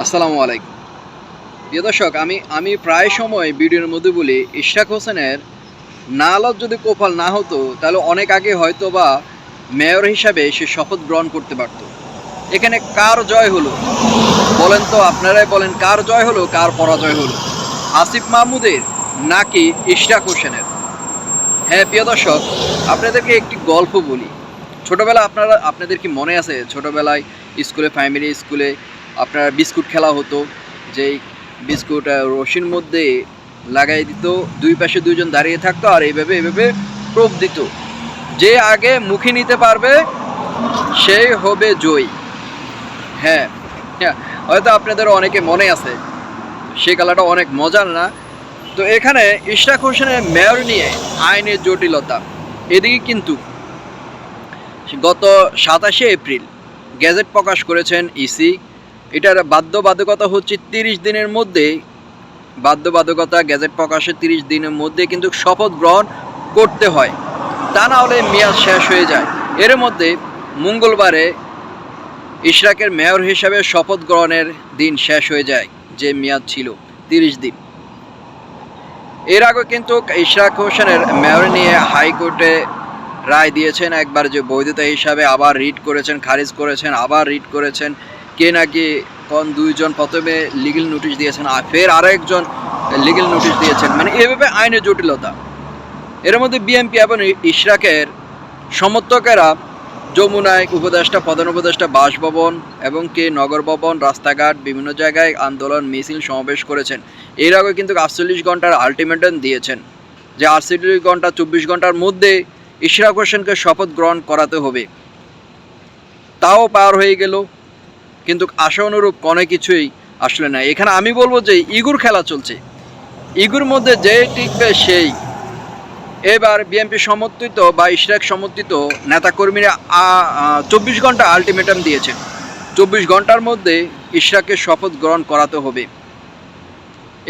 আসসালামু আলাইকুম। প্রিয় দর্শক, আমি আমি প্রায় সময় ভিডিওর মধ্যে বলি, ইশরাক হোসেনের নালত যদি কোপাল না হতো, তাহলে অনেক আগে হয়তো বা মেয়র হিসাবে সে শপথ গ্রহণ করতে পারত। এখানে কার জয় হলো? বলেন তো আপনারাই বলেন, কার জয় হলো, কার পরাজয় হলো? আসিফ মাহমুদের নাকি ইশরাক হোসেনের? হ্যাঁ প্রিয় দর্শক, আপনাদেরকে একটি গল্প বলি। ছোটবেলা আপনারা, আপনাদের কি মনে আছে? ছোটবেলায় স্কুলে প্রাইমারি স্কুলে আপনার বিস্কুট খেলা হতো, যেই বিস্কুট রশির মধ্যে লাগাই দিত, দুই পাশে দুইজন দাঁড়িয়ে থাকতো আর এইভাবে এইভাবে প্রোপ দিত। যে আগে মুখে নিতে পারবে, সেই হবে জয়ী। হ্যাঁ হ্যাঁ হয়তো আপনাদের অনেকে মনে আছে, সে খেলাটা অনেক মজার না। তো এখানে ইশরাক হোসেনের মেয়র নিয়ে আইনের জটিলতা, এদিকে কিন্তু গত সাতাশে এপ্রিল গ্যাজেট প্রকাশ করেছেন ইসি এটার বাধ্যবাধকতা হচ্ছে তিরিশ দিনের মধ্যে, বাধ্যবাধকতা গ্যাজেট প্রকাশের তিরিশ দিনের মধ্যে কিন্তু শপথ গ্রহণ করতে হয়। তা না হলে মেয়াদ শেষ হয়ে যায়। এর মধ্যে মঙ্গলবারে ইশরাকের মেয়র হিসাবে শপথ গ্রহণের দিন শেষ হয়ে যায়, যে মেয়াদ ছিল, তিরিশ দিন। এর আগে কিন্তু ইশরাক হোসেনের মেয়র নিয়ে হাইকোর্টে রায় দিয়েছেন একবার যে বৈধতা হিসাবে আবার রিট করেছেন, খারিজ করেছেন, আবার রিট করেছেন। কে নাকি কোন দুইজন প্রথমে লিগেল নোটিশ দিয়েছেন আর ফের আরেকজন লিগেল নোটিশ দিয়েছেন। মানে এভাবে আইনের জটিলতা। এর মধ্যে বিএনপি এবং ইশরাকের সমর্থকেরা যমুনায় উপদেষ্টা, প্রধান উপদেষ্টা বাসভবন এবং কে নগর ভবন রাস্তাঘাট, বিভিন্ন জায়গায় আন্দোলন, মিছিল সমাবেশ করেছেন। এর আগে কিন্তু আটচল্লিশ ঘণ্টার আলটিমেটাম দিয়েছেন যে আটচল্লিশ ঘণ্টা, চব্বিশ ঘণ্টার মধ্যে ইশরাক হোসেনকে শপথ গ্রহণ করাতে হবে। তাও পার হয়ে গেল। কিন্তু আশা অনুরূপ কোনো কিছুই আসলে না এখানে আমি বলব যে ইগুর খেলা চলছে। ইগুর মধ্যে যে টিকবে সেই। এবার বিএনপি সমর্থিত বা ইশরাক সমর্থিত নেতাকর্মীরা চব্বিশ ঘণ্টা আলটিমেটাম দিয়েছে। চব্বিশ ঘণ্টার মধ্যে ইশরাককে শপথ গ্রহণ করাতে হবে।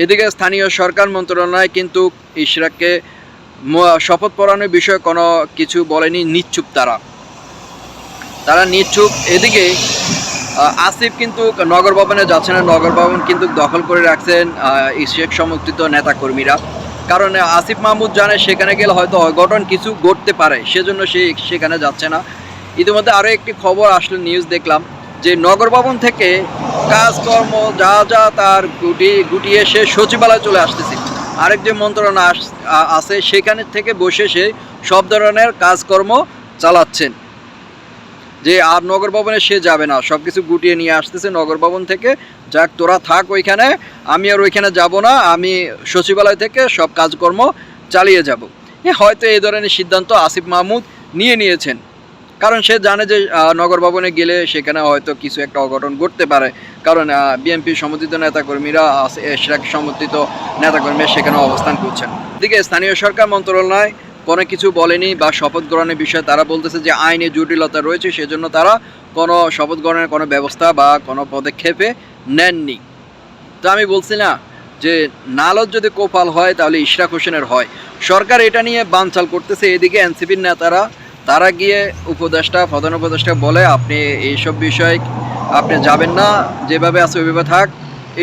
এদিকে স্থানীয় সরকার মন্ত্রণালয় কিন্তু ইশরাককে শপথ পড়ানোর বিষয়ে কোনো কিছু বলেনি নিচ্ছুপ তারা। তারা নিচ্ছুপ এদিকে আসিফ কিন্তু নগর ভবনে যাচ্ছে না। নগর ভবন কিন্তু দখল করে রাখছেন ইশরাক সমর্থিত নেতাকর্মীরা। কারণ আসিফ মাহমুদ জানে সেখানে গেলে হয়তো অঘটন কিছু ঘটতে পারে, সেজন্য সে সেখানে যাচ্ছে না। ইতিমধ্যে আরও একটি খবর আসলে নিউজ দেখলাম, যে নগর ভবন থেকে কাজকর্ম যা যা তার গুটি, গুটিয়ে সে সচিবালয়ে চলে আসতেছে। আরেক যে মন্ত্রণা আছে, সেখানে থেকে বসে সে সব ধরনের কাজকর্ম চালাচ্ছেন। যে আর নগর ভবনে সে যাবে না। সব কিছু গুটিয়ে নিয়ে আসতেছে নগর ভবন থেকে। যাক, তোরা থাক ওইখানে। আমি আর ওইখানে যাব না। আমি সচিবালয় থেকে সব কাজকর্ম চালিয়ে যাব। হয়তো এই ধরনের সিদ্ধান্ত আসিফ মাহমুদ নিয়ে নিয়েছেন। কারণ সে জানে যে নগর ভবনে গেলে সেখানে হয়তো কিছু একটা অঘটন ঘটতে পারে। কারণ বিএনপি সমর্থিত নেতাকর্মীরা সমর্থিত নেতাকর্মীরা সেখানে অবস্থান করছেন। এদিকে স্থানীয় সরকার মন্ত্রণালয় কোনো কিছু বলেনি বা শপথ গ্রহণের বিষয়ে তারা বলতেছে যে আইনে জটিলতা রয়েছে, সেজন্য তারা কোনো শপথ গ্রহণের কোনো ব্যবস্থা বা কোনো পদক্ষেপে নেননি। তো আমি বলছি না যে নালত যদি কোপাল হয়, তাহলে ইশরাক হোসেনের হয়। সরকার এটা নিয়ে বানচাল করতেছে। এদিকে এনসিপির নেতারা, তারা গিয়ে উপদেষ্টা, প্রধান উপদেষ্টা বলে, আপনি এইসব বিষয়ে আপনি যাবেন না, যেভাবে আছে ওইভাবে থাক।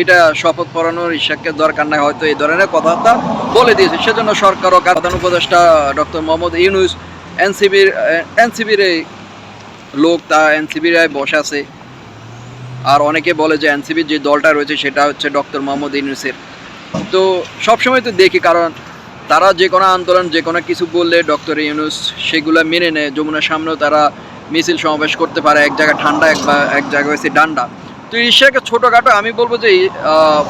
এটা শপথ পড়ানোর ইশাককে দরকার নাই হয়তো এই ধরনের কথাবার্তা বলে দিয়েছে। সেজন্য সরকার ও প্রধান উপদেষ্টা ডক্টর মোহাম্মদ ইউনুস এনসিবির এনসিবির এই লোক তা এনসিবির বসে আছে। আর অনেকে বলে যে এনসিবির যে দলটা রয়েছে সেটা হচ্ছে ডক্টর মোহাম্মদ ইউনুসের। তো সবসময় তো দেখি, কারণ তারা যে কোনো আন্দোলন, যে কোনো কিছু বললে ডক্টর ইউনুস সেগুলো মেনে নেয়। যমুনার সামনেও তারা মিছিল সমাবেশ করতে পারে, এক জায়গায় ঠান্ডা, এক এক জায়গায় হচ্ছে ডান্ডা। তো ইশাকে ছোটোখাটো আমি বলব যে এই,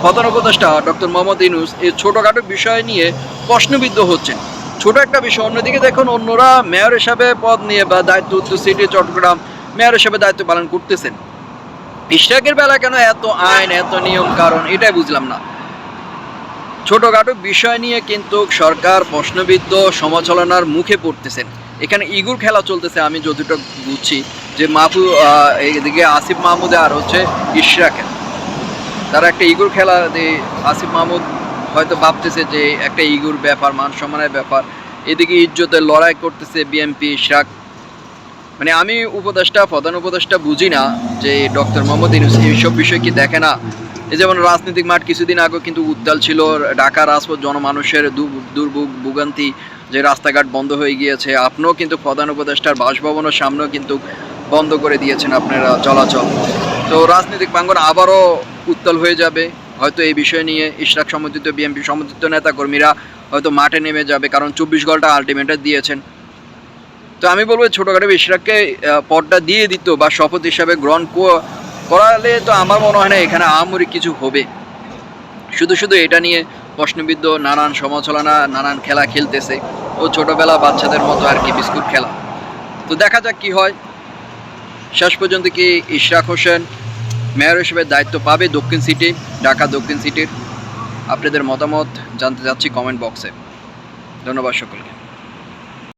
প্রধান উপদেষ্টা ডক্টর মোহাম্মদ ইনুস এই ছোটোখাটো বিষয় নিয়ে প্রশ্নবিদ্ধ হচ্ছেন। ছোট একটা বিষয় অন্যদিকে দেখুন অন্যরা মেয়র হিসাবে পদ নিয়ে বা দায়িত্ব উত্তর সিটি চট্টগ্রাম মেয়র হিসাবে দায়িত্ব পালন করতেছেন। ইশরাকের বেলা কেন এত আইন এত নিয়ম কারণ এটাই বুঝলাম না। ছোটোখাটো বিষয় নিয়ে কিন্তু সরকার প্রশ্নবিদ্ধ সমালোচনার মুখে পড়তেছেন। এখানে ইগুর খেলা চলতেছে আমি যতটুকু বুঝছি। যে আহ, এদিকে আসিফ মাহমুদে আর হচ্ছে ইশরাকের তারা একটা ইগুর খেলা আসিফ মাহমুদ হয়তো ভাবতেছে যে একটা ইগুর ব্যাপার মান সম্মানের ব্যাপার। এদিকে ইজ্জতের লড়াই করতেছে বিএনপি ইশরাক। মানে আমি উপদেষ্টা প্রধান উপদেষ্টা বুঝি না যে ডক্টর মোহাম্মদ ইউনুস এইসব বিষয় কি দেখে না? এই যেমন রাজনৈতিক মাঠ কিছুদিন আগে কিন্তু উত্তাল ছিল ঢাকা রাজপথ জনমানুষের দুর্ভোগ ভোগান্তি যে রাস্তাঘাট বন্ধ হয়ে গিয়েছে। আপনিও কিন্তু প্রধান উপদেষ্টার বাসভবনের সামনেও কিন্তু বন্ধ করে দিয়েছেন আপনারা চলাচল। তো রাজনৈতিক প্রাঙ্গণ আবারও উত্তাল হয়ে যাবে। হয়তো এই বিষয় নিয়ে ইশরাক সমর্থিত, বিএনপি সমর্থিত নেতাকর্মীরা হয়তো মাঠে নেমে যাবে, কারণ চব্বিশ ঘণ্টা আলটিমেটার দিয়েছেন। তো আমি বলব ছোটোখাটো ইশরাককে পদটা দিয়ে দিত বা শপথ হিসাবে গ্রহণ করালে তো আমার মনে হয় না এখানে আমরি কিছু হবে। শুধু শুধু এটা নিয়ে প্রশ্নবিদ্ধ, নানান সমালোচনা, নানান খেলা খেলতেছে। ও ছোটবেলা বাচ্চাদের মতো আর কি, বিস্কুট খেলা। তো দেখা যাক কি হয়। শেষ পর্যন্ত কি ইশরাক হোসেন মেয়র হিসেবে দায়িত্ব পাবে দক্ষিণ সিটি, ঢাকা দক্ষিণ সিটির? আপনাদের মতামত জানতে চাচ্ছি কমেন্ট বক্সে ধন্যবাদ সকলকে।